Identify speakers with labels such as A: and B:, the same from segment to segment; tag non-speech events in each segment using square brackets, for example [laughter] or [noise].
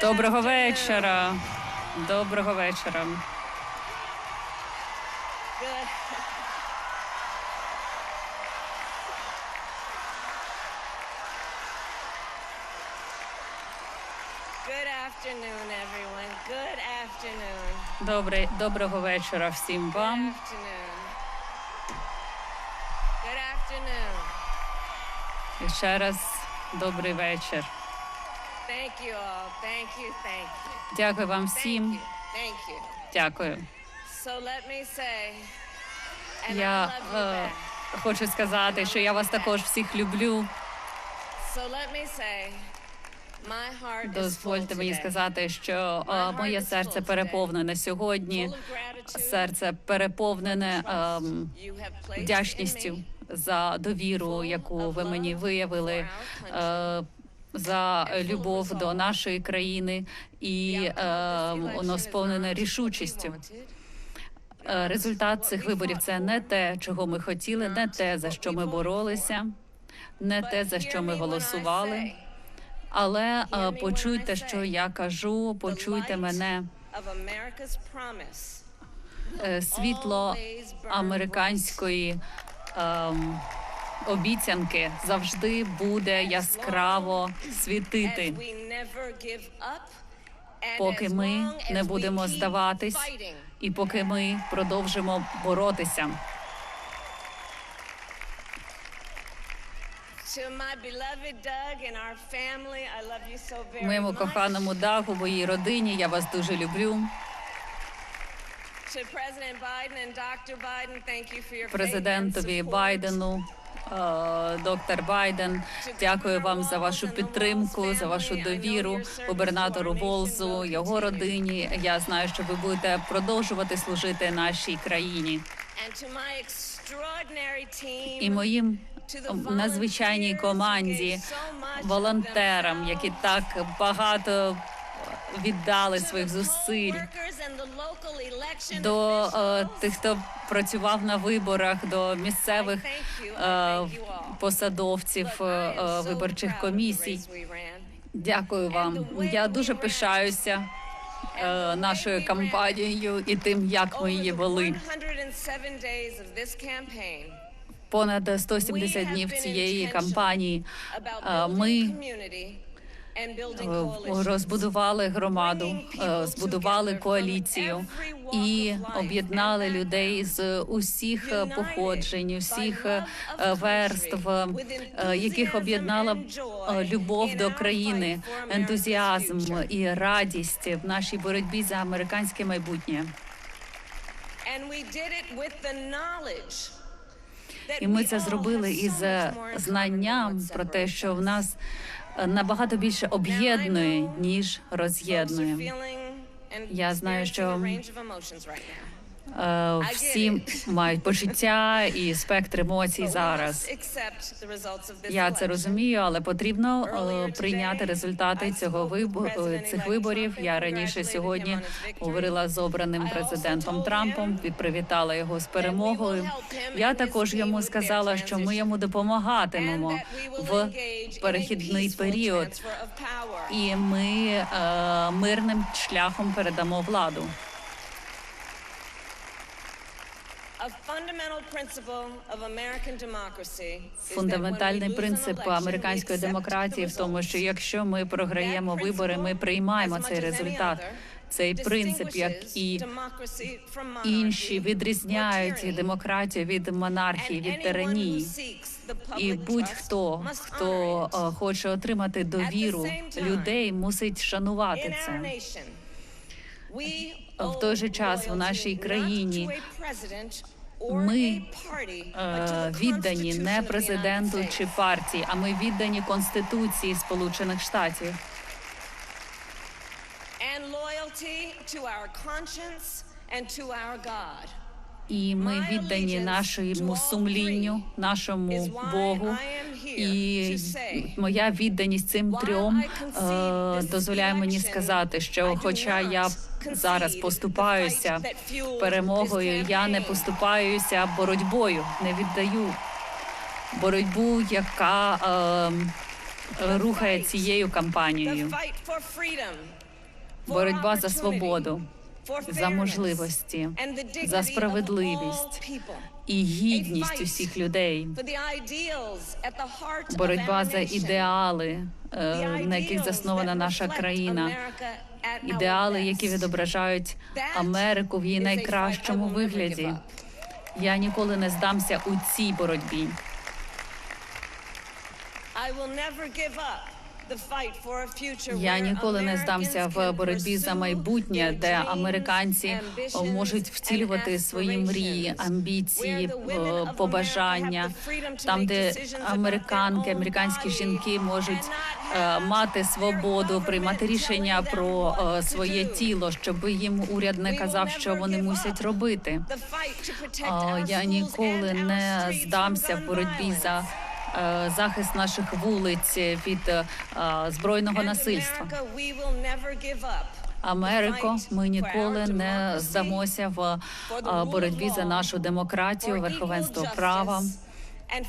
A: Доброго вечора. Доброго вечора. Добре, доброго вечора всім вам. І ще раз добрий вечір. Дякую вам всім. Дякую. Я е, хочу сказати, що я вас також всіх люблю. Дозвольте мені сказати, що е, моє серце переповнене сьогодні. Серце переповнене
B: in
A: вдячністю за довіру, яку ви мені виявили. е, За любов до нашої країни і е, воно сповнене рішучістю. Е, Результат цих виборів це не те, чого ми хотіли, не те, за що ми боролися, не те, за що ми голосували. Але е, почуйте, що я кажу, почуйте мене. Е, Світло американської ем, обіцянки завжди буде яскраво світити, поки ми не будемо здаватись і поки ми продовжимо боротися. Моєму коханому Дагу, моїй родині, я вас дуже люблю. Президентові Байдену, доктор Байден, дякую вам за вашу підтримку, за вашу довіру, губернатору Волзу, його родині. Я знаю, що ви будете продовжувати служити нашій країні і моїм надзвичайній команді, волонтерам, які так багато віддали своїх зусиль до е, тих, хто працював на виборах, до місцевих е, посадовців е, е, виборчих комісій. Дякую вам. Я дуже пишаюся е, нашою кампанією і тим, як ми її вели. Понад 170 днів цієї кампанії е, ми розбудували громаду, е, збудували коаліцію і об'єднали людей з усіх е, походжень, усіх е, верств, е, яких об'єднала е, любов до країни, ентузіазм і радість в нашій боротьбі за американське майбутнє. І ми це зробили із е, знанням про те, що в нас е, набагато більше об'єднує ніж роз'єднує. Я знаю, що Всі мають почуття і спектр емоцій зараз. Я це розумію, але потрібно е, прийняти результати цього вибору цих виборів. Я раніше сьогодні говорила з обраним президентом Трампом. Привітала його з перемогою. Я також йому сказала, що ми йому допомагатимемо в перехідний період, і ми е, мирним шляхом передамо владу. Фундаментальний принцип американської демократії в тому, що якщо ми програємо вибори, ми приймаємо цей результат. Цей принцип, як і інші, відрізняють демократію від монархії, від тиранії. І будь-хто, хто е, хоче отримати довіру людей, мусить шанувати це. В той же час в нашій країні ми е, віддані не президенту чи партії, а ми віддані Конституції Сполучених Штатів. І ми віддані нашому сумлінню, нашому Богу. І моя відданість цим трьом е, дозволяє мені сказати, що, хоча я зараз поступаюся перемогою, я не поступаюся боротьбою, не віддаю боротьбу, яка е, рухає цією кампанією. боротьба за свободу, за можливості, за справедливість і гідність усіх людей, боротьба за ідеали, е, на яких заснована наша країна, ідеали, які відображають Америку в її найкращому вигляді. Я ніколи не здамся у цій боротьбі. Я ніколи не здамся в боротьбі за майбутнє, де американці можуть втілювати свої мрії, амбіції, побажання, там, де американки, американські жінки можуть е, мати свободу, приймати рішення про е, своє тіло, щоб їм уряд не казав, що вони мусять робити. Я ніколи не здамся в боротьбі за е, захист наших вулиць від е, збройного насильства. Америко, ми ніколи не здамося в е, боротьбі за нашу демократію, верховенство права,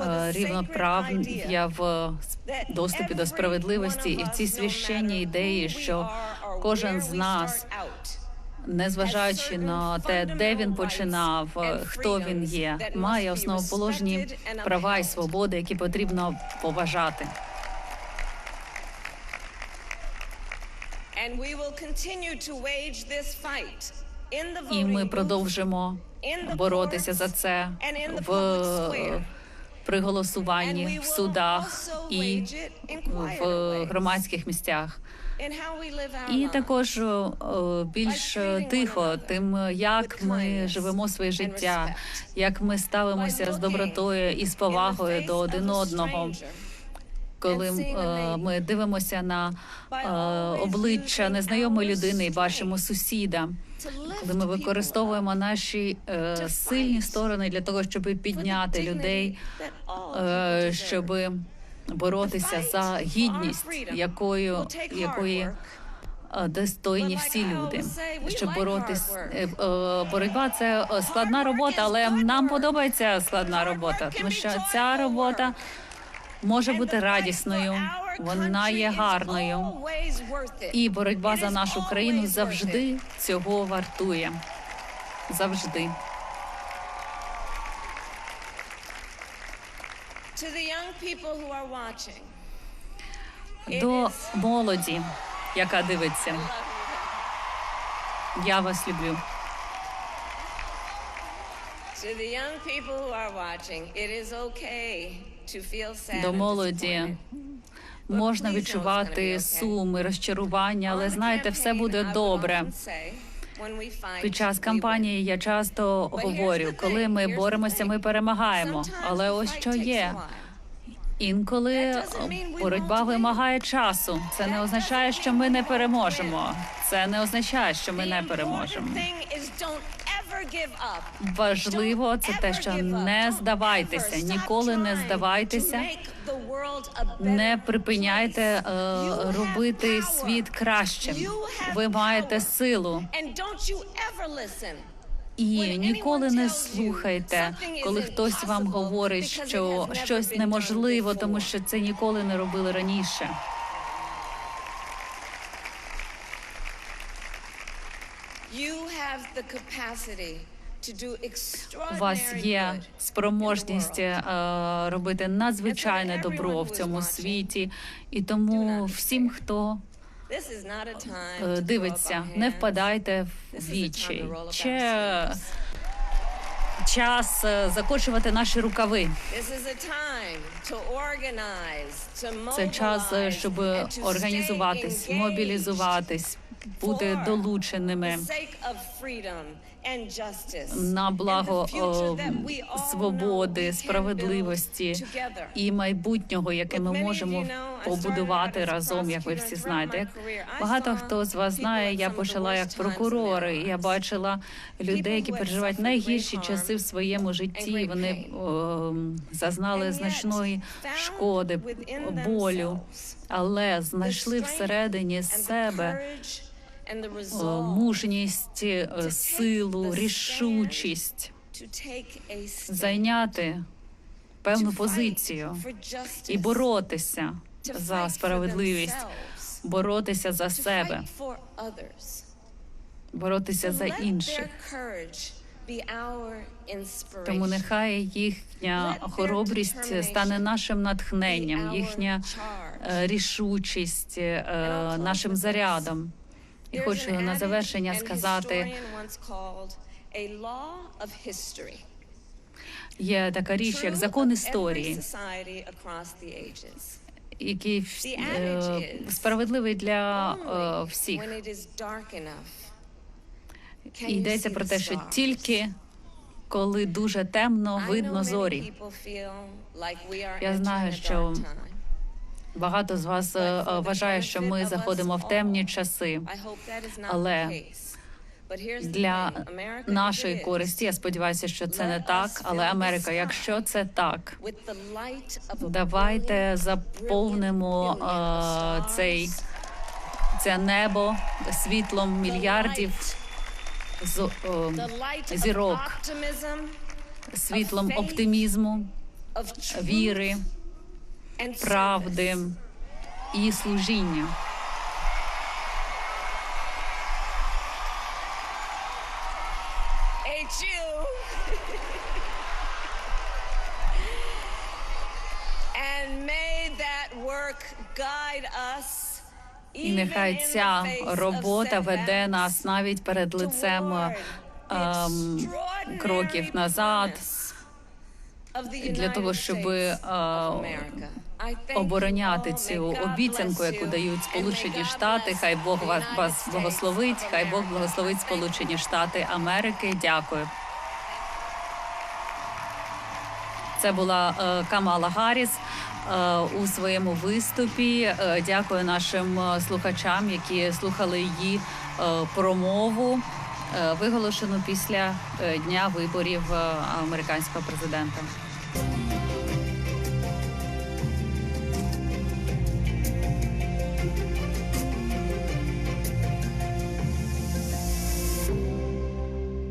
A: е, рівноправ'я в доступі до справедливості і в ці священні ідеї, що кожен з нас, незважаючи на те, де він починав, е, хто він є, має основоположні права і свободи, які потрібно поважати. І ми продовжимо боротися за це в при голосуванні в судах і в громадських місцях. І також більш тихо, тим як ми живемо своє життя, як ми ставимося з добротою і з повагою до один одного. Коли е, ми дивимося на е, обличчя незнайомої людини і бачимо сусіда, коли ми використовуємо наші е, сильні сторони для того, щоб підняти людей, е, щоб боротися за гідність, якою якої е, достойні всі люди, щоб боротись е, е, боротьба це складна робота, але нам подобається складна робота, тому що ця робота може бути радісною, вона є гарною, і боротьба за нашу країну завжди цього вартує. Завжди. До молоді, яка дивиться, я вас люблю. До молоді можна відчувати сум і розчарування, але знаєте, все буде добре. Під час кампанії я часто говорю, коли ми боремося, ми перемагаємо. Але ось що є. Інколи боротьба вимагає часу. Це не означає, що ми не переможемо. Це не означає, що ми не переможемо. Важливо це те, що не здавайтеся, ніколи не здавайтеся, не припиняйте е, робити світ кращим. Ви маєте силу. І ніколи не слухайте, коли хтось вам говорить, що щось неможливо, тому що це ніколи не робили раніше. У вас є спроможність е, робити надзвичайне добро в цьому світі, і тому всім, хто е, дивиться, не впадайте в відчай. Чи час е, закочувати наші рукави. Це час, щоб організуватись, мобілізуватись, бути долученими на благо о, свободи, справедливості і майбутнього, яке ми можемо побудувати разом, як ви всі знаєте. Багато хто з вас знає, я почала як прокурор. і Я бачила людей, які переживають найгірші часи в своєму житті. Вони о, зазнали значної шкоди, болю, але знайшли всередині себе мужність, е, силу, рішучість зайняти певну позицію і боротися за справедливість боротися за себе, боротися за інших. Тому нехай їхня хоробрість стане нашим натхненням, їхня е, рішучість е, нашим зарядом. І хочу на завершення сказати, є така річ, як закон історії, який е, справедливий для е, всіх. йдеться про те, що тільки коли дуже темно, видно зорі. Я знаю, що. Багато з вас е, е, вважає, що ми заходимо в темні часи. Але Для нашої користі, я сподіваюся, що це не так. Але Америка, якщо це так, давайте заповнимо е, цей це небо світлом мільярдів з,
B: the
A: зірок, світлом оптимізму, віри, правди і служіння. [laughs] І нехай ця робота веде нас навіть перед лицем ем, кроків назад для того, щоб е, обороняти цю обіцянку, яку дають Сполучені Штати. Хай Бог вас, благословить. Хай Бог благословить Сполучені Штати Америки. Дякую. Це була е, Камала Гарріс е, у своєму виступі. Е, дякую нашим слухачам, які слухали її промову, виголошену після дня виборів американського президента.